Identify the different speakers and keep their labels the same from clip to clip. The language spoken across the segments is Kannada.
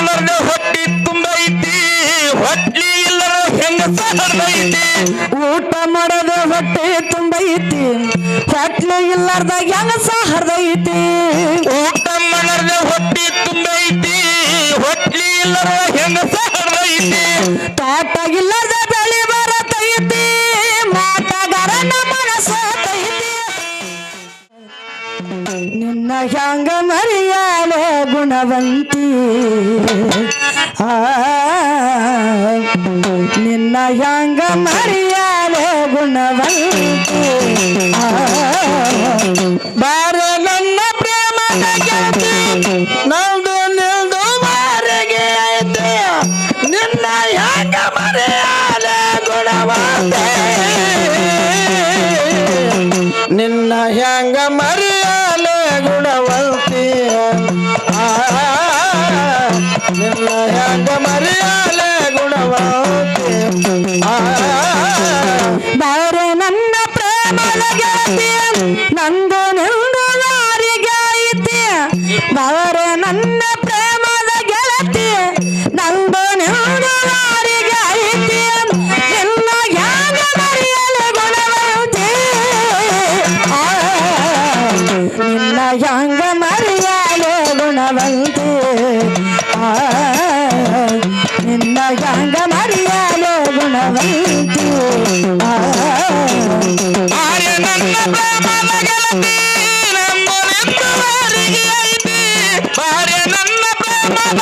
Speaker 1: ಮಾಡಲಾರ್ದೆ ಹೊಟ್ಟಿ ತುಂಬೈತಿ ಹೊಟ್ಟಿ ಇಲ್ಲರ ಹೆಂಗ ಹರ್ದೈತಿ.
Speaker 2: ಊಟ ಮಾಡದ ಹೊಟ್ಟೆ ತುಂಬೈತಿ ಹೊಟ್ಟಿ ಇಲ್ಲರ್ದ ಹೆಂಗಸ ಹರ್ದೈತಿ.
Speaker 1: ಊಟ ಮಾಡದ ಹೊಟ್ಟಿ ತುಂಬೈತಿ ಹೊಟ್ಟಿ ಇಲ್ಲದ ಹೆಂಗಸ ಹರ್ದೈತಿ
Speaker 2: ಹ್ಯಾಂಗ ಮರಿಯಾಲೆ ಗುಣವಂತಿ? ಬಾರ ನನ್ನ ಪ್ರೇಮದ ಗೆಳತಿ ನಂದು ನಿಲ್ದು ಬಾರಿಗೆ ಐತೆ. ನಿನ್ನ ಹೆಂಗ ಮರೆಯಾಲೆ ಗುಣವಂತೆ? ನಿನ್ನ ಹ್ಯಾಂಗ ಮರೆಯಾಲೆ ಗುಣವಂತಿ? ಬಾರೆ ನನ್ನ ಪ್ರೇಮದ ಗೆಳತಿ ನಂದು ನಿಂದು ಯಾರಿಗೆ ಐತಿ ನಿನ್ನ ಯಾಗ ಮರೆಯಲು ಗುಣವಂತಿ ನಿನ್ನ ಯಾಂಗ ಮರೆಯಲು ಗುಣವಂತಿ ನಿನ್ನ ಯಾಂಗ ಮರೆಯಲು ಗುಣವಂತಿ ಆ,
Speaker 1: ಆರ್ಯ ನನ್ನ ಪ್ರೇಮದ ಗೆಳತಿ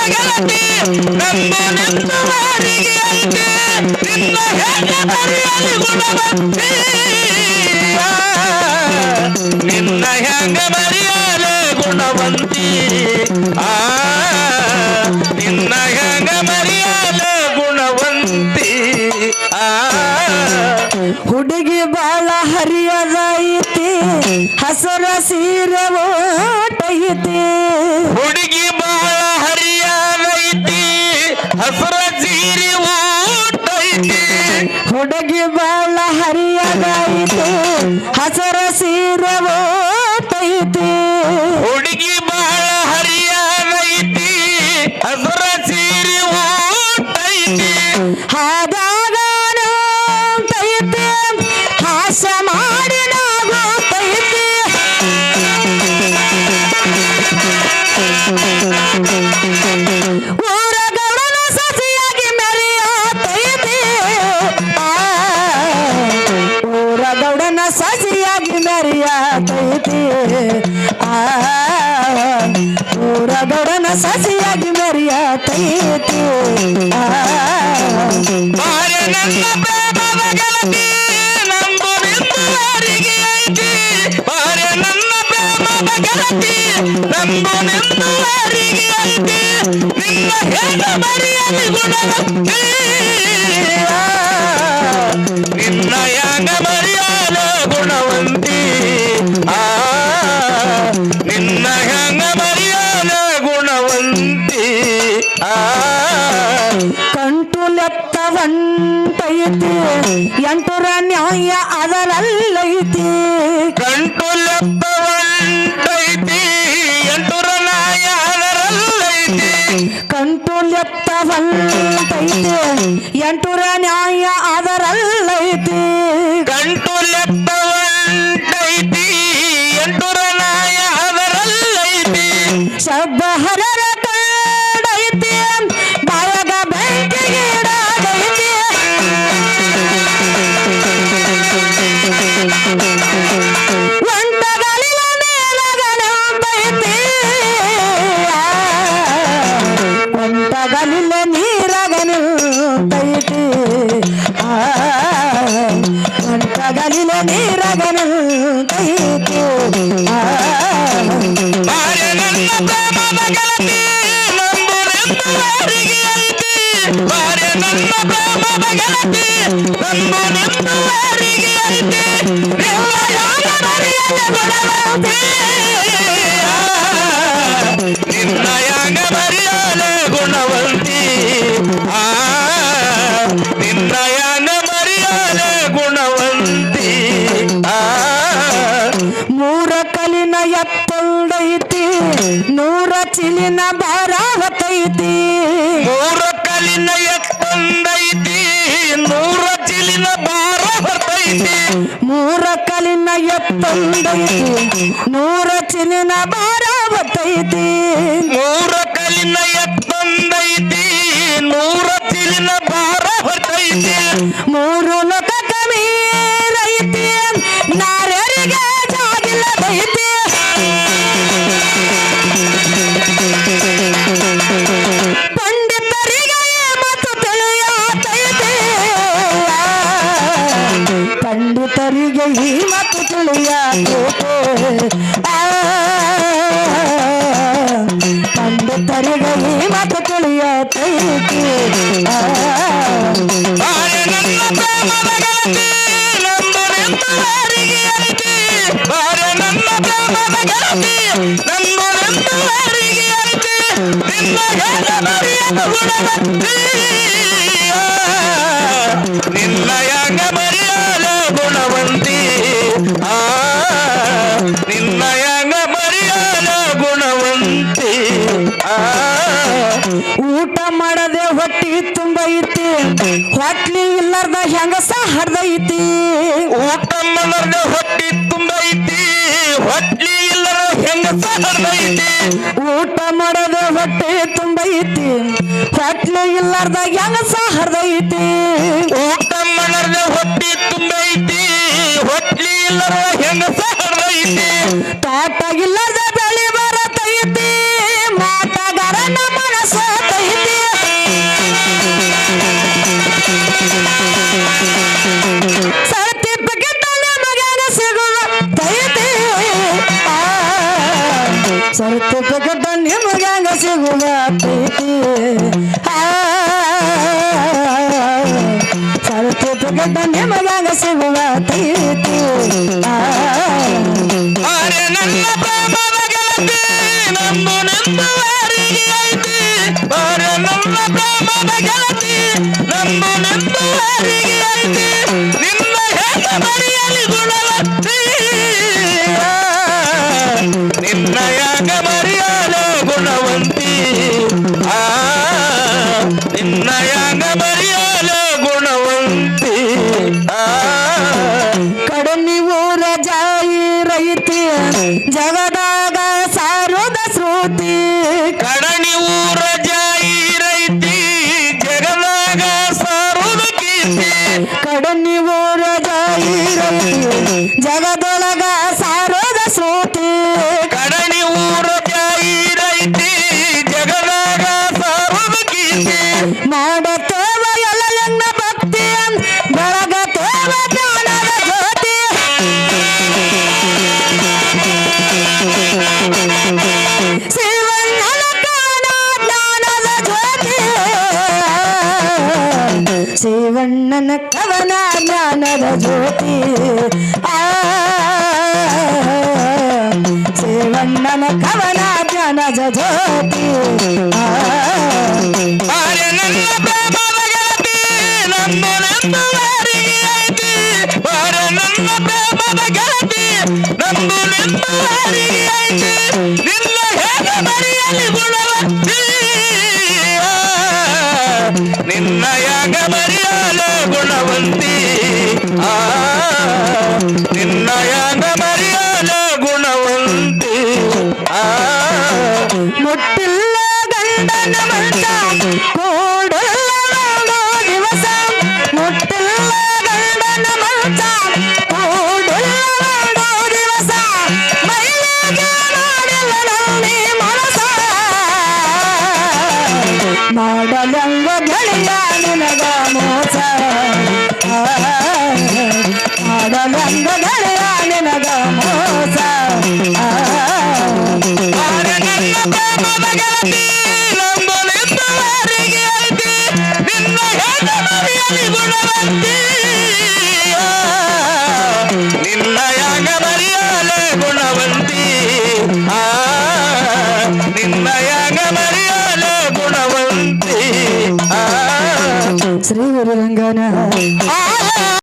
Speaker 1: ಗೆಳತಿ ನಿನ್ನ ಹೆಂಗ ಗುಣವಂತಿ ಆ ನಿನ್ನ ಹೆಂಗ ಮರೆಯಲು ಗುಣವಂತಿ ಆ
Speaker 2: ಹುಡುಗಿ ಬಾಳ ಹರಿಯದೈತಿ ಹಸರ ಸೀರೆ
Speaker 1: ಹುಡುಗಿ ಬಾಳ ಗುಣವಂತಿ ನಿನ್ನ ಯಾಂಗ ಮರೆಯಲು
Speaker 2: ಕಂಟು ಲೆಕ್ಕ ಒಂಟೈತಿ ಎಂಟುರ ನ್ಯಾಯ ಅದರಲ್ಲೈತಿ ನೀರಗನಂತೈತಿ
Speaker 1: ಬಾರೆ ನನ್ನ ಪ್ರೇಮದ ಗೆಳತಿ ನಂಬುನೆಂದುವರಿಗೆ ಐತಿ ಬಾರೆ ನನ್ನ ಪ್ರೇಮದ ಗೆಳತಿ ನಂಬು ಐತಿ ನಿನ್ನ ಯಾಗ ಮರೆಯಲು ಗುಣವಂತಿ
Speaker 2: ಕಲಿನ ಎತ್ತೈತಿ ನೂರ ಚಿಲಿನ ಭಾರ ಹೊತ್ತೈತಿ
Speaker 1: ಮೂರ ಕಲಿನ ಎತ್ತೈತಿ ನೂರ ಚಿಲಿನ ಬಾರ ನೂರ
Speaker 2: ಮೂರ ಕಲಿನ ಎತ್ತೈತಿ ನೂರ ಚಿಲಿನ ಭಾರ ಹೊತ್ತೈತಿ ಪಂಡಿತರಿಗೆ ಈ ಮತ್ತು ತಿಳಿಯತೈತಿ ಪಂಡಿತರಿಗೆ ಈ ಮತ್ತು ತಿಳಿಯತೈತಿ
Speaker 1: ನಂದು ಹೇಗೆ ಮರೆಯಲು ಗುಣವಂತಿ? ಆ ನಿನ್ನ ಯಾಗ ಮರೆಯಲು ಗುಣವಂತಿ. ಆ
Speaker 2: ಊಟ ಮಾಡದೆ ಹೊಟ್ಟಿ ತುಂಬೈತಿ ಹೊಟ್ಲಿ ಇಲ್ಲಾರ್ದ ಹೆಂಗಸ ಹಡ್ದೈತಿ
Speaker 1: ಊಟ ಮಾಡದೆ ಹೊಟ್ಟಿ ತುಂಬೈತಿ ಹೊಟ್ಲಿ ಇಲ್ಲರ ಹೆಂಗಸ ಹರ್ದೈತಿ
Speaker 2: ಊಟ ಮಾಡೋದ ಹೊಟ್ಟೆ ತುಂಬೈತಿ. ಹೊಟ್ಟೆ ಇಲ್ಲಾರ್ದ ಹೆಂಗ ಹಡ್ದೈತಿ
Speaker 1: ಊಟ ಮಾಡೋದ ಹೊಟ್ಟೆ ತುಂಬೈತಿ. ಹೊಟ್ಟೆ ಇಲ್ಲರ ಹೆಂಗ ಹರ್ದೈತಿ.
Speaker 2: ಸರ್ಟಿಫಿಕೇಟ್ ನಿಮಗ ಸಿಗುವ
Speaker 1: ಅರೆ ನನ್ನ
Speaker 2: ಶಿವಣ್ಣನ ಕವನ ಜ್ಞಾನದ ಜ್ಯೋತಿ. ಶಿವಣ್ಣನ ಕವನ ಜ್ಞಾನದ ಜ್ಯೋತಿ. ಆ ಮಾಡೋ ದಿವಸ ಮಾಡಲಂಗ ಮೋಸ ಆ, ಮಾಡಲಂಗ
Speaker 1: ನಿನ್ನ